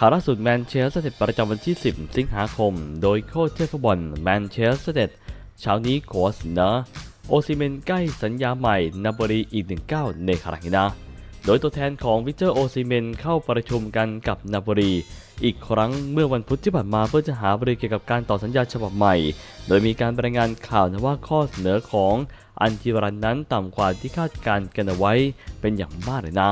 ข่าวล่าสุดแมนเชสเตอร์ยูไนเต็ดประจำวันที่ 10 สิงหาคม โดยโค้ชเทฟุตบอลแมนเชสเตอร์ยูไนเต็ดเช้านี้ขอเสนอโอซิเมนใกล้สัญญาใหม่นาโปลีอีกหนึ่งก้าในครั้งนี้นะโดยตัวแทนของวิเจอร์โอซิเมนเข้าประชุมกันกับนาโปลีอีกครั้งเมื่อวันพุธที่ผ่านมาเพื่อจะหาบริเกี่ยวกับการต่อสัญญาฉบับใหม่ โดยมีการรายงานข่าวนะว่าข้อเสนอของอันจิวรันนั้นต่ำกว่าที่คาดการณ์กันเอาไว้เป็นอย่างมากเลยนะ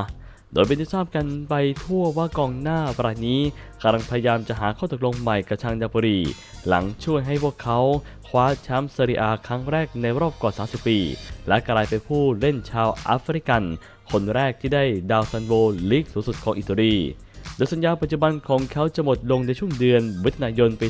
โดยเป็นที่ทราบกันไปทั่วว่ากองหน้ารายนี้กำลังพยายามจะหาข้อตกลงใหม่กับทางนาบุรี หลังช่วยให้พวกเขาคว้าแชมป์เซเรียอาครั้งแรกในรอบกว่า 30 ปี และกลายเป็นผู้เล่นชาวแอฟริกัน คนแรกที่ได้ดาวซันโบลีกสูงสุดของอิตาลี โดยสัญญาปัจจุบันของเขาจะหมดลงในช่วงเดือนมิถุนายนปี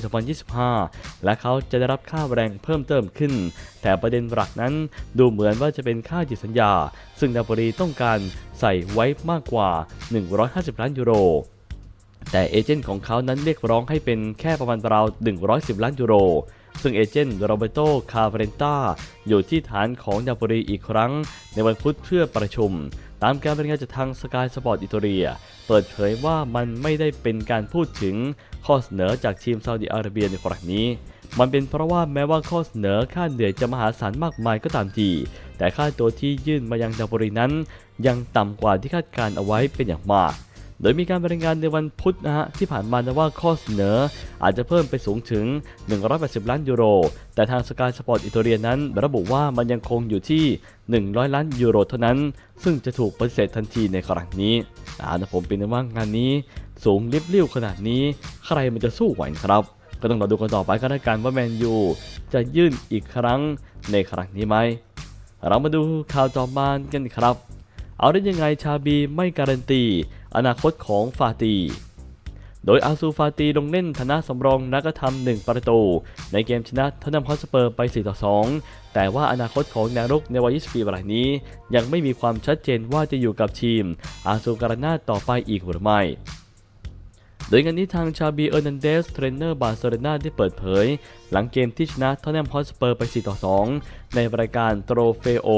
2025 และเขาจะได้รับค่าแรงเพิ่มเติมขึ้น แต่ประเด็นหลักนั้นดูเหมือนว่าจะเป็นค่าจิตสัญญา ซึ่งนาโปลีต้องการใส่ไว้มากกว่า 150 ล้านยูโรแต่เอเจนต์ของเขานั้นเรียกร้องให้เป็นแค่ประมาณราว 110 ล้านยูโร ซึ่งเอเจนต์โรเบโต คาเฟเรนตาอยู่ที่ฐานของนาโปลีอีกครั้งในวันพุธเพื่อประชุม ตามการรายงานจากทางสกายสปอร์ตอิตาเลีย เปิดเผยว่ามันไม่ได้เป็นการพูดถึงข้อเสนอจากทีมซาอุดิอาระเบียในครั้งนี้ มันเป็นเพราะว่าแม้ว่าข้อเสนอค่าเหนื่อยจะมหาศาลมากมายก็ตามที แต่ค่าตัวที่ยื่นมายังดาบรีนั้น ยังต่ำกว่าที่คาดการเอาไว้เป็นอย่างมาก โดยมีการบรายงานในวันพุธนะฮะที่ผ่านมานะว่าข้อเสนอ อาจจะเพิ่มไปสูงถึง 180 ล้านยูโร แต่ทางสกายสปอร์ตอิตาเลียนั้น ระบุว่ามันยังคงอยู่ที่ 100 ล้านยูโรเท่านั้น ซึ่งจะถูกปฏิเสธทันทีในครั้งนี้อ่านะผมเป็นว่างานนี้ สูงลิบลิ่วขนาดนี้ ใครมันจะสู้ไหวครับ ก็ต้องรอดูกันต่อไปกันแล้กันว่าแมนยูจะยื่นอีกครั้งในครั้งนี้ไหมเรามาดูข่าวจอมานกันครับ เอาได้ยังไงชาบีไม่การันตี อนาคตของฟาตี โดยอาซูฟาตีลงเล่นฐานะสำรองนักทำหนึ่งประตู ในเกมชนะทอตแนมฮอสเปอร์ไป 4 ต่อ 2 แต่ว่าอนาคตของแนวรุกในวัย 20 ปีรายนี้ ยังไม่มีความชัดเจนว่าจะอยู่กับทีม อาซูการานาต่อไปอีกหรือไม่โดยงานนี้ทางชาบีเออร์นันเดสเทรนเนอร์บาร์เซโลนาได้เปิดเผย หลังเกมที่ชนะทอตแนมฮอสเปอร์ไป 4 ต่อ 2 ในรายการโตรเฟโอ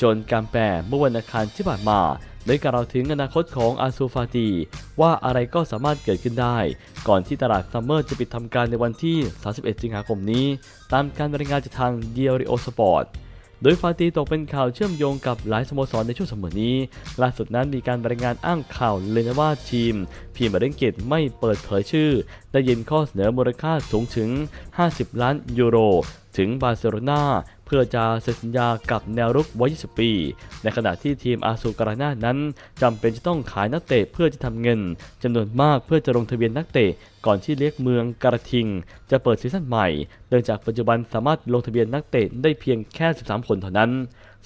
จนกามแปรเมื่อวันอังคารที่ผ่านมา โดยกล่าวถึงอนาคตของอาซูฟาตีว่าอะไรก็สามารถเกิดขึ้นได้ ก่อนที่ตลาดซัมเมอร์จะปิดทำการในวันที่ 31 สิงหาคมนี้ ตามการรายงานจากทางเดียริโอสปอร์ตโดยฟาตีตกเป็นข่าวเชื่อมโยงกับหลายสโมสรในช่วงสมัยนี้ ล่าสุดนั้นมีการรายงานอ้างข่าวเลยนะว่าทีม พีมาเดนเกตไม่เปิดเผยชื่อ ได้ยินข้อเสนอมูลค่าสูงถึง 50 ล้านยูโร ถึงบาร์เซโลนา พื่อจะเซ็นสัญญากับแนวรุกวัย20 ปี ในขณะที่ทีมอาซูการานานั้นจำเป็นจะต้องขายนักเตะเพื่อจะทำเงินจำนวนมากเพื่อจะลงทะเบียนนักเตะก่อนที่เลียกเมืองกระทิง จะเปิดซีซั่นใหม่เนื่องจากปัจจุบันสามารถลงทะเบียนนักเตะได้เพียงแค่ 13 คนเท่านั้น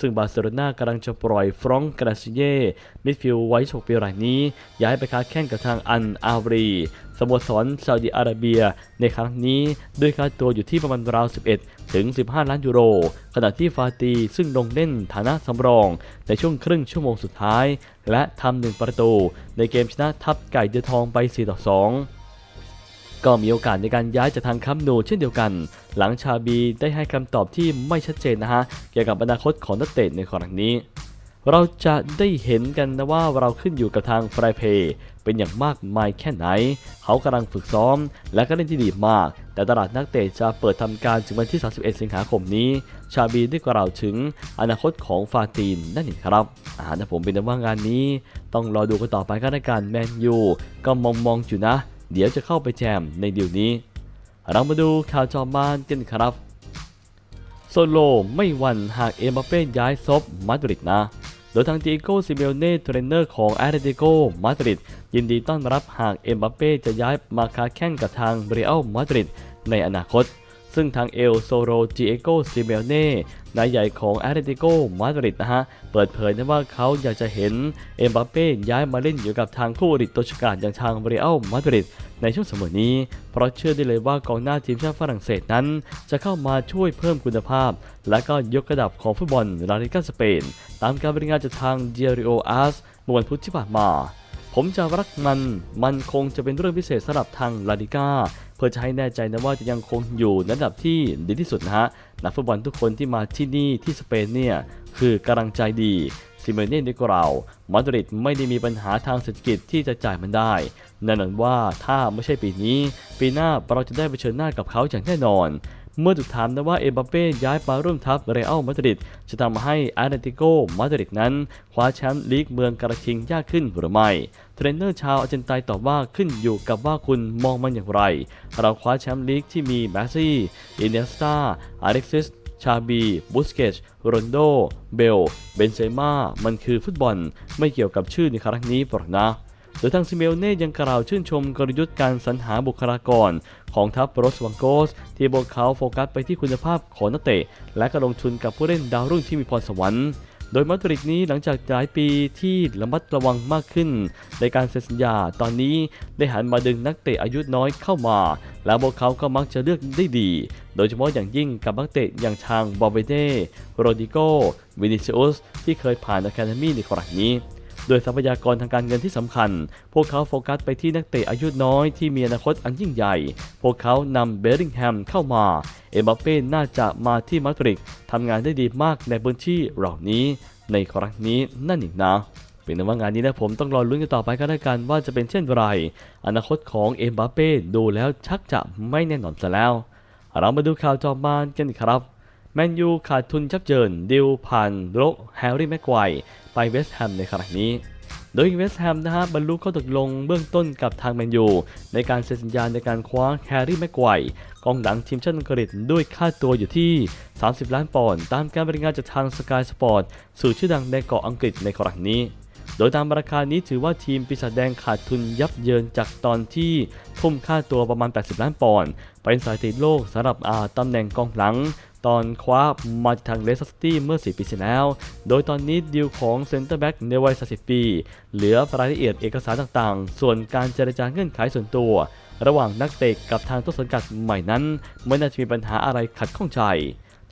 ซึ่งบาร์เซโลนากำลังจะปล่อยฟรองก์กราซิเย่มิดฟิลด์ไว้6ปีรายนี้ ย้ายไปค้าแข่งกับทางอันอารีสโมสรซาอุดิอาระเบีย ในครั้งนี้ด้วยค่าตัวอยู่ที่ประมาณราว 11 ถึง 15 ล้านยูโร ขณะที่ฟาตีซึ่งลงเล่นฐานะสำรอง ในช่วงครึ่งชั่วโมงสุดท้าย และทำหนึ่งประตู ในเกมชนะทัพไก่เดือทองไป 4 ต่อ 2 ก็มีโอกาสในการย้ายจากทางคัมนูเช่นเดียวกัน หลังชาบีได้ให้คำตอบที่ไม่ชัดเจนนะฮะเกี่ยวกับอนาคตของนักเตะในครั้งนี้ เราจะได้เห็นกันนะว่าเราขึ้นอยู่กับทางฟรายเพย์เป็นอย่างมากมายแค่ไหน เขากำลังฝึกซ้อม และก็เล่นที่ดีมาก แต่ตลาดนักเตะจะเปิดทำการถึงวันที่ 31 สิงหาคมนี้ ชาบีได้กล่าวถึงอนาคตของฟาตีนนั่นเองครับอ่านะผมเป็นว่างานนี้ ต้องรอดูกันต่อไปกันในการแมนยูก็มองมองๆอยู่นะ เดี๋ยวจะเข้าไปแจมในเดี๋ยวนี้ เรามาดูข่าวจอมบ้านกันครับ โซโลไม่หวั่นหากเอ็มบัปเป้ย้ายซบมาดริดนะ โดยทางดิโก้ซิเมโอเน่เทรนเนอร์ของแอตเลติโกมาดริดยินดีต้อนรับหากเอ็มบัปเป้จะย้ายมาค้าแข่งกับทางเรอัลมาดริดในอนาคต ซึ่งทางเอลโซโรจิเอโกซิเมเน่นายใหญ่ของแอตเลติโกมาดริดนะฮะ เปิดเผยนะว่าเขาอยากจะเห็นเอ็มบัปเป้ย้ายมาเล่นอยู่กับทางคู่อริตัวฉกาจอย่างทางเรอัลมาดริดในช่วงสมอนี้ เพราะเชื่อได้เลยว่ากองหน้าทีมชาติฝรั่งเศสนั้น จะเข้ามาช่วยเพิ่มคุณภาพ และก็ยกระดับของฟุตบอลลาลิกาสเปน ตามการบริงานจากทางเดียริโออาร์สเมื่อวันพุธที่ผ่านมา ผมจะรักมัน มันคงจะเป็นเรื่องพิเศษสำหรับทางลาลิกา เพื่อจะให้แน่ใจนะว่าจะยังคงอยู่ในระดับที่ดีที่สุดนะฮะนักฟุตบอลทุกคนที่มาที่นี่ที่สเปนเนี่ยคือกำลังใจดีซิเมเน่ได้กล่าวมาดริดไม่ได้มีปัญหาทางเศรษฐกิจที่จะจ่ายมันได้แน่นอนว่าถ้าไม่ใช่ปีนี้ ปีหน้าเราจะได้เผชิญหน้ากับเขาอย่างแน่นอน เมื่อถูกถามนะว่าเอ็มบัปเป้ย้ายมาร่วมทัพเรอัลมาดริดจะทำให้อาร์เตติโกมาดริดนั้น คว้าแชมป์ลีกเมืองกระทิงยากขึ้นหรือไม่เทรนเนอร์ชาวอาร์เจนไตน์ตอบว่าขึ้นอยู่กับว่าคุณมองมันอย่างไร เราคว้าแชมป์ลีกที่มีแมสซี่อินเนสตาอเล็กซิสชาบี บุสเกตโรนโด เบล เบนเซม่า มันคือฟุตบอล ไม่เกี่ยวกับชื่อในครั้งนี้ปรอกนะ โดยทางซิเมลเน่ยังกล่าวชื่นชมกลยุทธ์การสรรหาบุคลากร ของทัพโรสวังโกส ที่พวกเขาโฟกัสไปที่คุณภาพของนักเตะ และก็ลงทุนกับผู้เล่นดาวรุ่งที่มีพรสวรรค์โดยมาดริดนี้หลังจากหลายปีที่ระมัดระวังมากขึ้น ในการเซ็นสัญญาตอนนี้ได้หันมาดึงนักเตะอายุน้อยเข้ามา และพวกเขาก็มักจะเลือกได้ดี โดยเฉพาะอย่างยิ่งกับนักเตะอย่างทางบอเบเดโรดิโกวินิซิอุสที่เคยผ่านอะคาเดมี่ในครั้งนี้ โดยทรัพยากรทางการเงินที่สำคัญ พวกเขาโฟกัสไปที่นักเตะอายุน้อยที่มีอนาคตอันยิ่งใหญ่ พวกเขานำเบริงแฮมเข้ามา เอ็มบัปเป้น่าจะมาที่มาดริดทำงานได้ดีมากในพื้นที่เหล่านี้ ในครั้งนี้นั่นเอีกนะเป็นแต่ว่างานนี้นะผมต้องรอลุ้นกันต่อไปก็แล้วกันว่าจะเป็นเช่นไร อนาคตของเอ็มบัปเป้ดูแล้วชักจะไม่แน่นอนซะแล้ว เรามาดูข่าวจอมานกันครับ แมนยูขาดทุนชับเจินดิวผ่านโรแฮร์รี่แม็กไกวไปเวสต์แฮมในครั้งนี้ โดยเวสต์แฮมนะฮะบรรลุข้อตกลงเบื้องต้นกับทางแมนยู ในการเซ็นสัญญาในการคว้าแฮร์รี่แม็กไกวกองหลังทีมชาติอังกฤษด้วยค่าตัวอยู่ที่ 30 ล้านปอนด์ตามการบริงานจากทางสกายสปอร์ตสื่อชื่อดังในเกาะอังกฤษในครั้งนี้โดยตามราคานี้ถือว่าทีมปีศาจแดงขาดทุนยับเยินจากตอนที่ทุ่มค่าตัวประมาณ 80 ล้านปอนด์เป็นสถิติโลกสำหรับอาตำแหน่งกองหลัง ตอนคว้ามาจากทางเลสเตอร์ซิตี้เมื่อ 4 ปีที่แล้ว โดยตอนนี้ดีลของเซนเตอร์แบ็กในวัย 30 ปี เหลือรายละเอียดเอกสารต่างๆ ส่วนการเจรจาเงื่อนไขส่วนตัว ระหว่างนักเตะกับทางต้นสังกัดใหม่นั้น ไม่น่าจะมีปัญหาอะไรขัดข้องใจ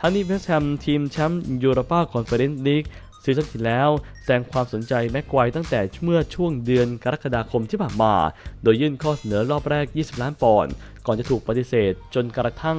ทั้งนี้เวสต์แฮมทีมแชมป์ยูโรปาคอนเฟอเรนซ์ลีก ซีซั่นที่แล้วแสดงความสนใจแม็กไกวตั้งแต่เมื่อช่วงเดือนกรกฎาคมที่ผ่านมา โดยยื่นข้อเสนอรอบแรก 20 ล้านปอนด์ก่อนจะถูกปฏิเสธ จนกระทั่ง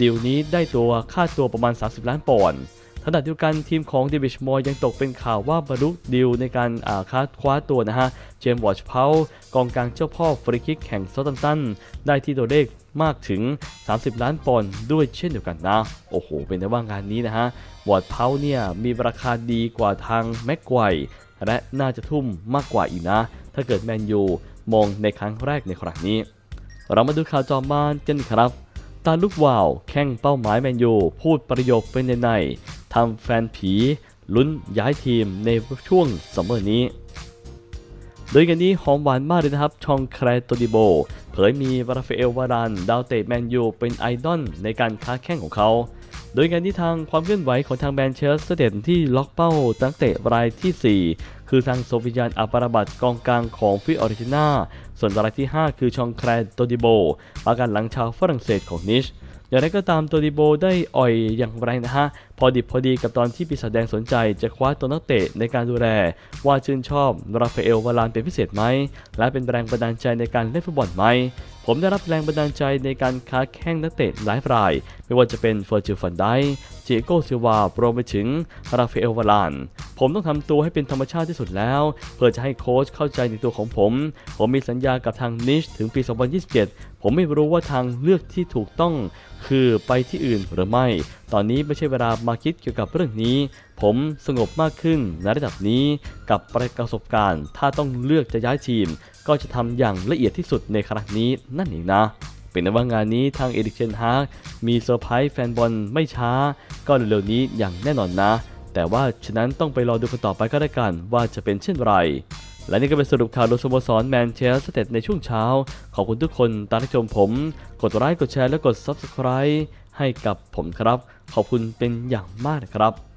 ดีลนี้ได้ตัวค่าตัวประมาณ 30 ล้านปอนด์ขณะเดียวกันทีมของเดวิชมอยยังตกเป็นข่าวว่าบรรลุดีลในการาค้าคว้าตัวนะฮะ เจมส์วอชเพลกองกลางเจ้าพ่อฟรีคิกแห่งซอตันตัน ได้ที่ตัวเลขมากถึง 30 ล้านปอนด์ด้วยเช่นเดียวกันนะ โอ้โห เป็นได้ว่างานนี้นะฮะ วอดเพาเนี่ยมีราคาดีกว่าทางแม็กไกว์และน่าจะทุ่มมากกว่าอีกนะ ถ้าเกิดแมนยูมองในครั้งแรกในครั้งนี้ เรามาดูข่าวจอมานกันครับ ตาลูกวาวแข่งเป้าหมายแมนยูพูดประโยคเป็นในในทำแฟนผีลุ้นย้ายทีมในช่วงซัมเมอร์นี้ โดยกันนี้หอมหวานมากเลยนะครับ ชองแครโตดิโบ เผยมีราฟาเอลวารานดาวเตะแมนยูเป็นไอดอลในการค้าแข่งของเขา โดยงานที่ทางความเคลื่อนไหวของทางแมนเชสเตอร์เดนที่ล็อกเป้าตั้งเตะรายทีสี่4 คือทางโซฟิยานอัปราบัตกองกลางของฟิออริจินาส่วนรายที่ 5 คือชองแครโตดิโบประกันหลังชาวฝรั่งเศสของนิช อย่างไรก็ตามตัวดิโบได้อ่อยอย่างแรงนะฮะ พอดิบพอดีกับตอนที่ปีศาจแดงสนใจ จะคว้าตัวนักเตะในการดูแล ว่าชื่นชอบราฟาเอลวารานเป็นพิเศษไหม และเป็นแรงบันดาลใจในการเล่นฟุตบอลไหม ผมได้รับแรงบันดาลใจในการค้าแข่งนักเตะหลายราย ไม่ว่าจะเป็นเฟอร์จิลฟันไดเจโกซิวารวมไปถึงราฟาเอลวาราน ผมต้องทำตัวให้เป็นธรรมชาติที่สุดแล้ว เพื่อจะให้โค้ชเข้าใจในตัวของผม ผมมีสัญญากับทางนิชถึงปี 2027 ผมไม่รู้ว่าทางเลือกที่ถูกต้องคือไปที่อื่นหรือไม่ ตอนนี้ไม่ใช่เวลามาคิดเกี่ยวกับเรื่องนี้ ผมสงบมากขึ้นในระดับนี้กับประสบการณ์ ถ้าต้องเลือกจะย้ายทีม ก็จะทำอย่างละเอียดที่สุดในครั้งนี้นั่นเองนะเป็นว่างานนี้ทางเอริกเชนฮากมีเซอร์ไพรส์แฟนบอลไม่ช้า ก็เร็วๆนี้อย่างแน่นอนนะ แต่ว่าฉะนั้นต้องไปรอดูกันต่อไปก็ได้กันว่าจะเป็นเช่นไร และนี่ก็เป็นสรุปข่าวโดยสโมสรแมนเชสเตอร์ในช่วงเช้า ขอบคุณทุกคนตามที่ชมผม กดไลค์กดแชร์และกด Subscribe ให้กับผมครับ ขอบคุณเป็นอย่างมากนะครับ